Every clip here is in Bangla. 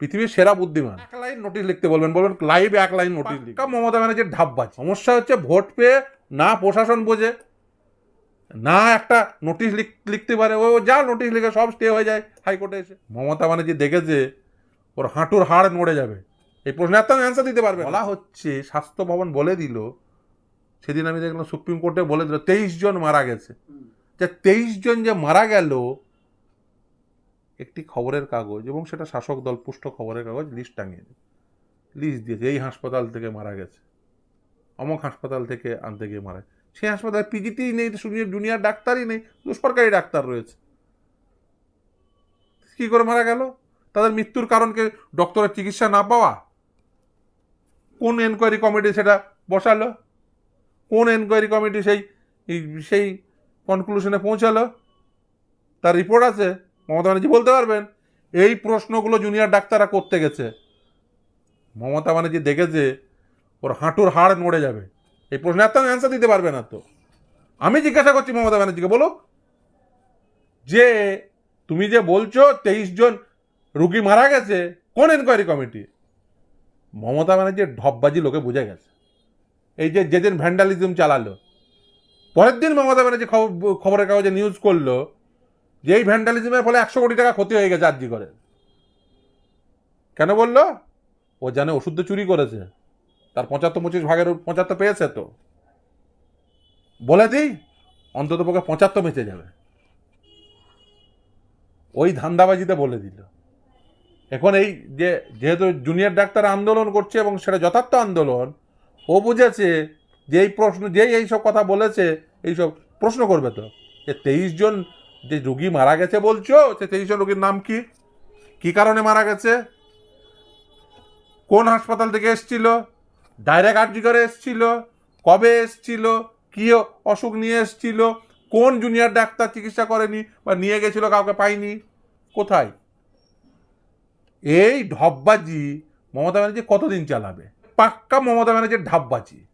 পৃথিবীর সেরা বুদ্ধিমান। এক লাইন নোটিশ লিখতে বলবেন বলবেন লাইভ এক লাইন নোটিশ লিখতে মমতা ব্যানার্জির ঢাব্বাজ সমস্যা হচ্ছে ভোট পেয়ে না প্রশাসন বোঝে না একটা নোটিশ লিখতে পারে ও যা নোটিশ লিখে সব স্টে হয়ে যায় হাইকোর্টে এসে। মমতা ব্যানার্জি দেখেছে ওর হাঁটুর হাড় নড়ে যাবে। এই প্রশ্নের একটা অ্যান্সার দিতে পারবে বলা হচ্ছে স্বাস্থ্য ভবন বলে দিল সেদিন আমি দেখলাম সুপ্রিম কোর্টে বলে দিল তেইশ জন মারা গেছে। যে তেইশ জন যে মারা গেল একটি খবরের কাগজ এবং সেটা শাসক দল পুষ্ট খবরের কাগজ লিস্ট টাঙিয়ে দেয়। লিস্ট দিয়েছে এই হাসপাতাল থেকে মারা গেছে। অমক হাসপাতাল থেকে আনতে গিয়ে মারা। সেই হাসপাতালে পিজিটিই নেই, শুধু জুনিয়র ডাক্তারই নেই শুধু সরকারি ডাক্তার রয়েছে। কি করে মারা গেল? তাদের মৃত্যুর কারণকে ডক্টরের চিকিৎসা না পাওয়া? কোন এনকোয়ারি কমিটি সেটা বসালো? কোন এনকোয়ারি কমিটি সেই সেই কনক্লুশনে পৌঁছালো? তার রিপোর্ট আছে? মমতা ব্যানার্জি বলতে পারবেন, এই প্রশ্নগুলো জুনিয়র ডাক্তাররা করতে গেছে। মমতা ব্যানার্জি দেখেছে, ওর হাঁটুর হাড় নড়ে যাবে। এই প্রশ্নের একটা অ্যান্সার দিতে পারবে না তো। আমি জিজ্ঞাসা করছি মমতা ব্যানার্জিকে বলো যে তুমি যে বলছো তেইশ জন রুগী মারা গেছে, কোন এনকোয়ারি কমিটি মমতা ব্যানার্জির ঢপবাজি লোকে বুঝে গেছে। এই যে যেদিন ভ্যান্ডালিজম চালালো, পরের দিন মমতা ব্যানার্জি খবর খবরের কাগজে নিউজ করল যে এই ভ্যান্ডালিজমের ফলে একশো কোটি টাকা ক্ষতি হয়ে গেছে আর্জি করে। কেন বলল? ও জানে ওষুধ তো চুরি করেছে। তার পঁচাত্তর পঁচিশ ভাগের পঁচাত্তর পেয়েছে তো। বলে দিই, অন্তত পক্ষে পঁচাত্তর বেঁচে যাবে। ওই ধান্দাবাজিতে বলে দিল। এখন এই যে, যেহেতু জুনিয়র ডাক্তার আন্দোলন করছে এবং সেটা যথার্থ আন্দোলন, ও বুঝেছে যে এই প্রশ্ন যেই এইসব কথা বলেছে এইসব প্রশ্ন করবে তো। যে তেইশ জন যে রুগী মারা গেছে বলছো? তেইশ রুগীর নাম কি? কি কারণে মারা গেছে? কোন হাসপাতাল থেকে এসছিল? ডাইরেক্ট আর্জি করে এসছিল? কবে এসছিল? কি অসুখ নিয়ে এসছিল? কোন জুনিয়র ডাক্তার চিকিৎসা করেনি বা নিয়ে গেছিল কাউকে পাইনি কোথায়? এই ঢপবাজি মমতা ব্যানার্জি কতদিন চালাবে? পাক্কা মমতা ব্যানার্জির ঢাপবাজি।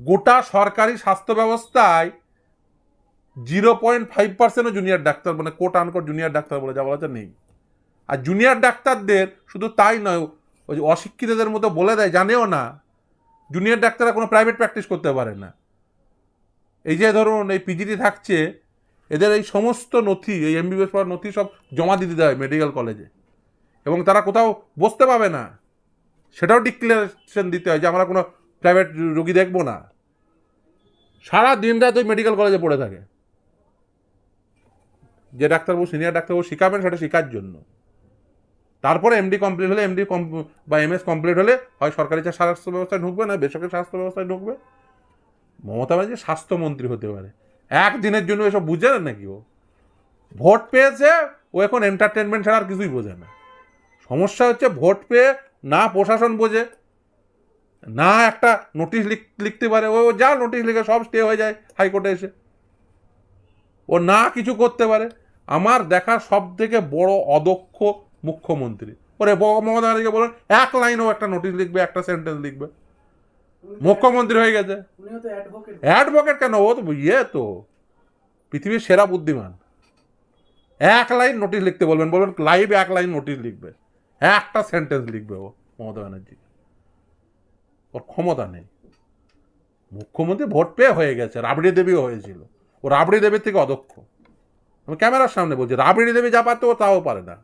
গোটা সরকারি স্বাস্থ্য ব্যবস্থায় জিরো পয়েন্ট ফাইভ পার্সেন্টও জুনিয়র ডাক্তার মানে কোট আনকোট জুনিয়র ডাক্তার বলে যা বলা নেই। আর জুনিয়র ডাক্তারদের শুধু তাই নয়, ওই যে অশিক্ষিতদের মতো বলে দেয়, জানেও না জুনিয়র ডাক্তাররা কোনো প্রাইভেট প্র্যাকটিস করতে পারে না। এই যে ধরুন, এই পিজিটি থাকছে, এদের এই সমস্ত নথি, এই এমবিবিএস পড়ার নথি সব জমা দিতে দেয় মেডিকেল কলেজে এবং তারা কোথাও বসতে পাবে না। সেটাও ডিক্লারেশন দিতে হয় যে আমরা কোনো প্রাইভেট রোগী দেখব না। সারা দিন রাত ওই মেডিকেল কলেজে পড়ে থাকে। যে ডাক্তারবাবু, সিনিয়র ডাক্তারবাবু শেখাবেন সেটা শেখার জন্য। তারপরে এমডি কমপ্লিট হলে এমডি বা এমএস কমপ্লিট হলে হয় সরকারি স্বাস্থ্য ব্যবস্থায় ঢুকবে না, বেসরকারি স্বাস্থ্য ব্যবস্থায় ঢুকবে। মমতা ব্যানার্জি স্বাস্থ্যমন্ত্রী হতে পারে। একদিনের জন্য এসব বুঝে না নাকি ও? ভোট পেয়েছে, ও এখন এন্টারটেনমেন্ট ছাড়া আর কিছুই বোঝে না। সমস্যা হচ্ছে ভোট পেয়ে না প্রশাসন বোঝে, না একটা নোটিশ লিখতে পারে। ও যা নোটিশ লিখে সব স্টে হয়ে যায় হাইকোর্টে এসে। ও না কিছু করতে পারে। আমার দেখা সব থেকে বড় অদক্ষ মুখ্যমন্ত্রী। ওরে মমতা ব্যানার্জিকে বলুন এক লাইনও একটা নোটিশ লিখবে একটা সেন্টেন্স লিখবে। মুখ্যমন্ত্রী হয়ে গেছে। অ্যাডভোকেট অ্যাডভোকেট কেন? ও তো ইয়ে তো পৃথিবীর সেরা বুদ্ধিমান। এক লাইন নোটিশ লিখতে বলবেন বলবেন লাইভ এক লাইন নোটিশ লিখবে। একটা সেন্টেন্স লিখবে ও মমতা ব্যানার্জি। ওর ক্ষমতা নেই। মুখ্যমন্ত্রী ভোট পেয়ে হয়ে গেছে রাবড়ি দেবীও হয়েছিল। ও রাবড়ি দেবীর থেকে অদক্ষ। আমি ক্যামেরার সামনে বলছি, রাবড়ি দেবী যা পারতো তাও পারে না।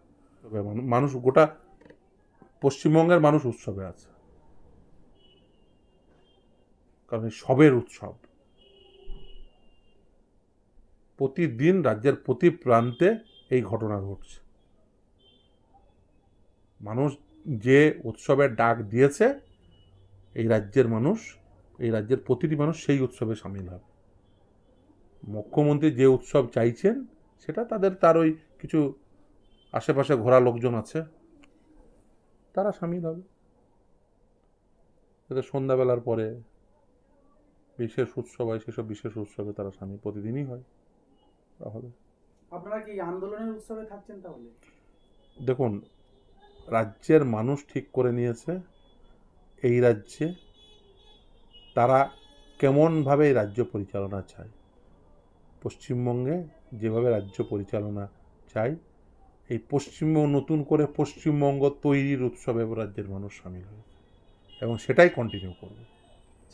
মানুষ, গোটা পশ্চিমবঙ্গের মানুষ উৎসবে আছে। কারণ সবের উৎসব। প্রতিদিন রাজ্যের প্রতি প্রান্তে এই ঘটনা ঘটছে। মানুষ যে উৎসবের ডাক দিয়েছে, এই রাজ্যের মানুষ, এই রাজ্যের প্রতিটি মানুষ সেই উৎসবে সামিল হবে। মুখ্যমন্ত্রী যে উৎসব চাইছেন সেটা তাদের তার ওই কিছু আশেপাশে ঘোরা লোকজন আছে তারা সামিল হবে। এদের সন্ধ্যাবেলার পরে বিশেষ উৎসব হয় সেসব বিশেষ উৎসবে তারা সামিল প্রতিদিনই হয় হবে। আপনারা কি আন্দোলনের উৎসবে থাকছেন তাহলে? দেখুন রাজ্যের মানুষ ঠিক করে নিয়েছে এই রাজ্যে তারা কেমনভাবে এই রাজ্য পরিচালনা চায়। পশ্চিমবঙ্গে যেভাবে রাজ্য পরিচালনা চাই এই পশ্চিমবঙ্গ নতুন করে পশ্চিমবঙ্গ তৈরির উৎসবে রাজ্যের মানুষ সামিল হয়েছে এবং সেটাই কন্টিনিউ করবে।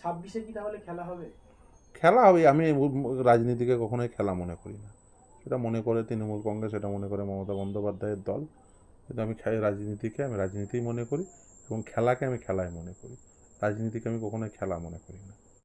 ছাব্বিশে কি তাহলে খেলা হবে? খেলা হবে আমি রাজনীতিকে কখনোই খেলা মনে করি না। সেটা মনে করে তৃণমূল কংগ্রেস সেটা মনে করে মমতা বন্দ্যোপাধ্যায়ের দল। কিন্তু আমি রাজনীতিকে আমি রাজনীতিই মনে করি এবং খেলাকে আমি খেলায় মনে করি। রাজনীতিকে আমি কখনোই খেলা মনে করি না।